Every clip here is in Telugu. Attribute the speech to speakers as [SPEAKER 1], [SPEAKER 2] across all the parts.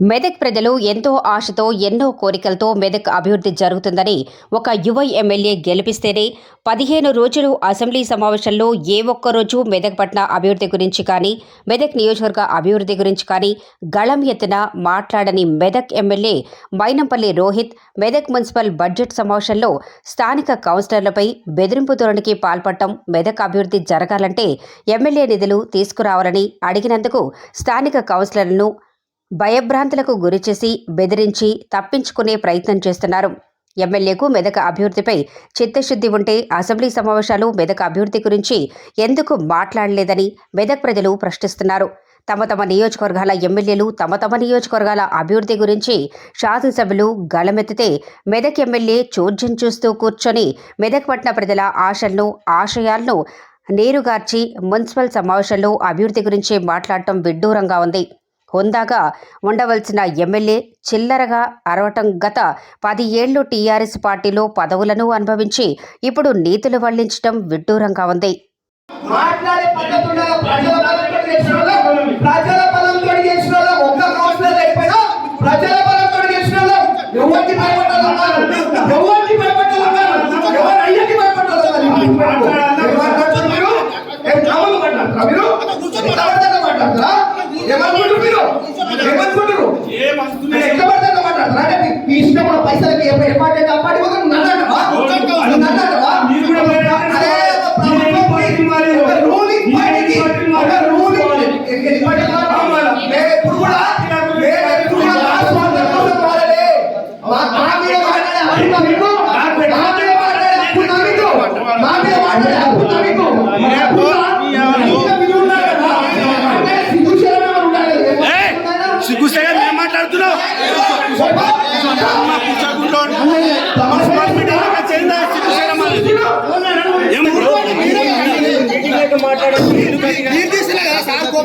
[SPEAKER 1] మెదక్ ప్రజలు ఎంతో ఆశతో ఎన్నో కోరికలతో మెదక్ అభివృద్ధి జరుగుతుందని ఒక యువ ఎమ్మెల్యే గెలిపిస్తేనే పదిహేను రోజులు అసెంబ్లీ సమావేశంలో ఏ ఒక్క రోజు మెదక్ పట్న అభివృద్ధి గురించి కానీ మెదక్ నియోజకవర్గ అభివృద్ధి గురించి కానీ గళం ఎత్తున మాట్లాడని Medak MLA Mynampally Rohit Medak municipal budget సమావేశంలో స్థానిక కౌన్సిలర్లపై బెదిరింపు ధోరణికి పాల్పడటం మెదక్ అభివృద్ధి జరగాలంటే ఎమ్మెల్యే నిధులు తీసుకురావాలని అడిగినందుకు స్థానిక కౌన్సిలర్లను భయభ్రాంతులకు గురిచేసి బెదిరించి తప్పించుకునే ప్రయత్నం చేస్తున్నారు. ఎమ్మెల్యేకు మెదక అభివృద్ధిపై చిత్తశుద్ధి ఉంటే అసెంబ్లీ సమావేశాలు మెదక అభివృద్ధి గురించి ఎందుకు మాట్లాడలేదని మెదక్ ప్రజలు ప్రశ్నిస్తున్నారు. తమ తమ నియోజకవర్గాల ఎమ్మెల్యేలు తమ తమ నియోజకవర్గాల అభివృద్ధి గురించి శాసనసభ్యులు గళమెత్తితే మెదక్ ఎమ్మెల్యే చోద్యం చూస్తూ కూర్చొని మెదక్ పట్న ప్రజల ఆశలను ఆశయాలను నీరుగార్చి మున్సిపల్ సమావేశంలో అభివృద్ధి గురించి మాట్లాడటం విడ్డూరంగా ఉంది. హుందాగా ఉండవలసిన ఎమ్మెల్యే చిల్లరగా అరవటం గత పది ఏళ్ళు టీఆర్ఎస్ పార్టీలో పదవులను అనుభవించి ఇప్పుడు నీతులు వల్లించడం విడ్డూరంగా ఉంది.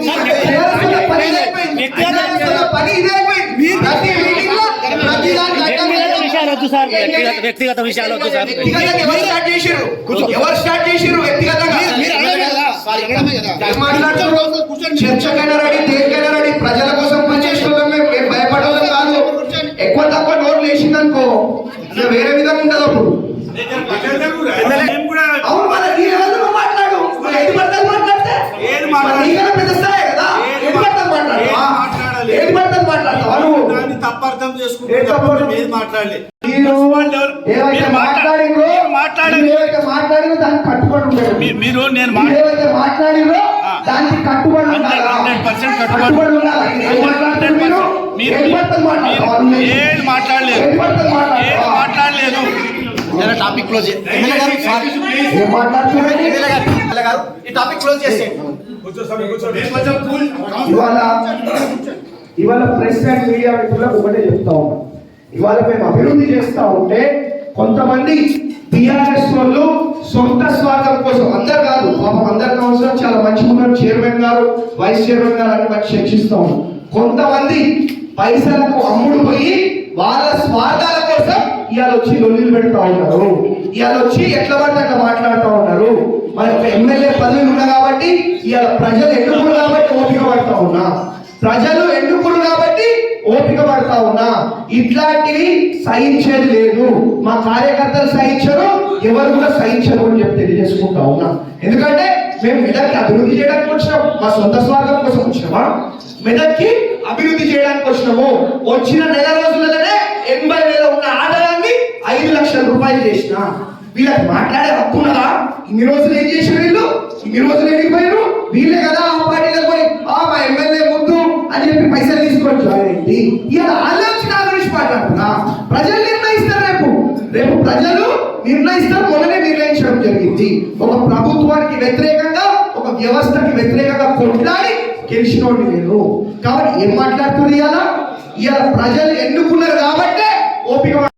[SPEAKER 2] మాట్లాడే
[SPEAKER 3] వద్దు సార్ వ్యక్తిగత విషయాలు వద్దు సార్
[SPEAKER 2] ఎవరు స్టార్ట్ ఎవరు స్టార్ట్ వ్యక్తిగతంగా? చర్చకైనా రెడీ దేనికైనా రెడీ. ప్రజల కోసం పనిచేసే వాళ్ళం మేము మేము భయపడే వాళ్ళం కాదు. ఎక్కువ తక్కువ నోట్లు వేసిందనుకో ఇక వేరే విధంగా ఉంటది అప్పుడు. అవును మన మాట్లాడు. ఏది మాట్లాడితే.
[SPEAKER 4] ఏది మాట్లాడాలి?
[SPEAKER 2] మరి నీకన్నా పెద్ద స్థాయి కదా.
[SPEAKER 4] ఏది
[SPEAKER 2] ఏది పడితే అది మాట్లాడతావా
[SPEAKER 4] ఏది మాట్లాడాలి?
[SPEAKER 2] ఏది పడితే అది మాట్లాడతావా నువ్వు
[SPEAKER 4] దాన్ని తప్పర్థం
[SPEAKER 2] ఏం
[SPEAKER 4] చేసుకుంటే
[SPEAKER 2] తప్పర్థం? మీరు ఏవైతే ఏవైతే మాట్లాడిందో దానికి కట్టుబడి
[SPEAKER 4] మీరు నేను
[SPEAKER 2] మీరు
[SPEAKER 4] మాట్లాడు
[SPEAKER 2] ఏవైతే మాట్లాడిండ్రో
[SPEAKER 4] ఆ.
[SPEAKER 2] దానికి కట్టుబడి ఉండాలా?
[SPEAKER 4] 100% కట్టుబడి.
[SPEAKER 2] కట్టుబడి ఉండాలా? ఏం
[SPEAKER 4] మాట్లాడలేదు.
[SPEAKER 2] ఏం?
[SPEAKER 4] మాట్లాడలేదు?
[SPEAKER 5] టాపిక్ క్లోజ్
[SPEAKER 2] మాట్లాడుతున్నారు?
[SPEAKER 5] ఈ టాపిక్ క్లోజ్ చేసేయండి
[SPEAKER 2] ఇవాళ ఇవాళ ప్రెస్ అండ్ మీడియా మిత్రులకు ఒకటే చెప్తా ఉన్నాం. ఇవాళ మేము అభివృద్ధి చేస్తూ ఉంటే కొంతమంది టిఆర్ఎస్ వాళ్ళు సొంత స్వార్థం కోసం అందరు కాదు పాపం అందరికి అవసరం చాలా మంచిగా ఉన్నారు చైర్మన్ గారు వైస్ చైర్మన్ గారు అని మంచి చర్చిస్తా ఉన్నాం కొంతమంది పైసలకు అమ్ముడు పోయి వాళ్ళ స్వార్థాల కోసం ఇవాళ వచ్చి లొల్లిలు పెడతా ఉన్నారు. ఇవాళ వచ్చి ఎట్లా పడితే అట్లా మాట్లాడుతూ ఉన్నారు. మరి ఒక ఎమ్మెల్యే పదవి ఉన్నా కాబట్టి ఇవాళ ప్రజలు ఎన్నుకురు కాబట్టి ఓపిక పడతా ఉన్నా. ప్రజలు ఎన్నుకురు కాబట్టి ఓపిక పడతా ఉన్నా. ఇట్లాంటివి సహించేది లేదు. మా కార్యకర్తలు సహించరు ఎవరు కూడా సహించరు అని చెప్పి తెలియజేసుకుంటా ఉన్నా. ఎందుకంటే మేము మెదక్కి అభివృద్ధి చేయడానికి వచ్చినాం. మా సొంత స్వార్థం కోసం వచ్చినామా? మెదక్కి అభివృద్ధి చేయడానికి వచ్చినాము. వచ్చిన నెల రోజులలోనే ఎనభై వేల ఉన్న ఆదాయాన్ని ఐదు లక్షల రూపాయలు చేసిన. వీళ్ళకి మాట్లాడే హక్కు ఉన్నదా? ఇన్ని రోజులు ఏం చేసిన వీళ్ళు? ఇన్ని రోజులు ఎడిగిపోయారు వీళ్ళే కదా ఆ పార్టీలకు పైసలు జాయిన్ అయింది ఇలా ఆలోచన గురించి మాట్లాడుతున్నా ప్రజలు నిర్ణయిస్తారు రేపు. రేపు ప్రజలు నిర్ణయిస్తారు మొన్ననే నిర్ణయించడం జరిగింది. ఒక ప్రభుత్వానికి వ్యతిరేకంగా ఒక వ్యవస్థకి వ్యతిరేకంగా కొట్లాడి గెలిచినోడు నేను. కాబట్టి ఏం మాట్లాడుతుంది ఇవాళ? ఇవాళ ప్రజలు ఎన్నుకున్నారు కాబట్టే ఓపిక